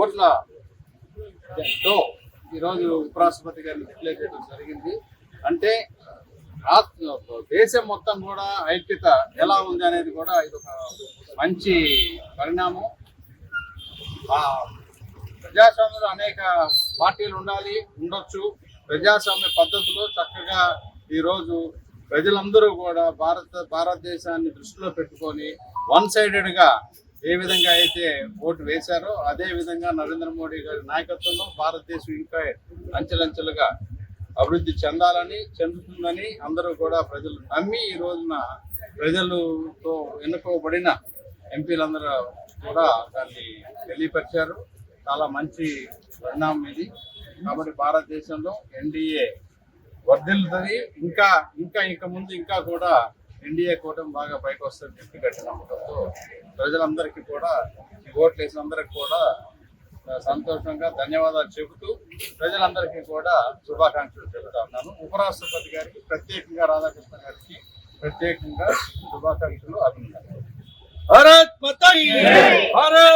ఓట్ల తో ఈరోజు ఉపరాష్ట్రపతి గారిని డిక్లేర్ చేయడం జరిగింది. అంటే దేశం మొత్తం కూడా ఐక్యత ఎలా ఉంది అనేది కూడా ఇది ఒక మంచి పరిణామం. ప్రజాస్వామ్యంలో అనేక పార్టీలు ఉండాలి ఉండొచ్చు. ప్రజాస్వామ్య పద్ధతిలో చక్కగా ఈరోజు ప్రజలందరూ కూడా భారత భారతదేశాన్ని దృష్టిలో పెట్టుకొని వన్ సైడెడ్గా ఏ విధంగా అయితే ఓటు వేశారో అదే విధంగా నరేంద్ర మోడీ గారి నాయకత్వంలో భారతదేశం ఇంకా అంచెలంచెలుగా అభివృద్ధి చెందాలని చెందుతుందని అందరూ కూడా ప్రజలు నమ్మి ఈ రోజున ప్రజలతో ఎన్నుకోబడిన ఎంపీలందరూ కూడా దాన్ని తెలియపరిచారు. చాలా మంచి పరిణామం ఇది. కాబట్టి భారతదేశంలో ఎన్డీఏ వర్ధిల్లుతుంది. ఇంకా ఇంకా ఇంకా ముందు ఇంకా కూడా ఎన్డీఏ కూటమి బాగా పైకి వస్తుంది చెప్పి గట్టి నమ్మకంతో ప్రజలందరికీ కూడా ఈ ఓట్లు వేసినందరికీ కూడా ఆ, సంతోషంగా ధన్యవాదాలు చెబుతూ ప్రజలందరికీ కూడా శుభాకాంక్షలు చెబుతా ఉన్నాను. ఉపరాష్ట్రపతి గారికి ప్రత్యేకంగా రాధాకృష్ణ గారికి ప్రత్యేకంగా శుభాకాంక్షలు అభినందనలు. భారత్!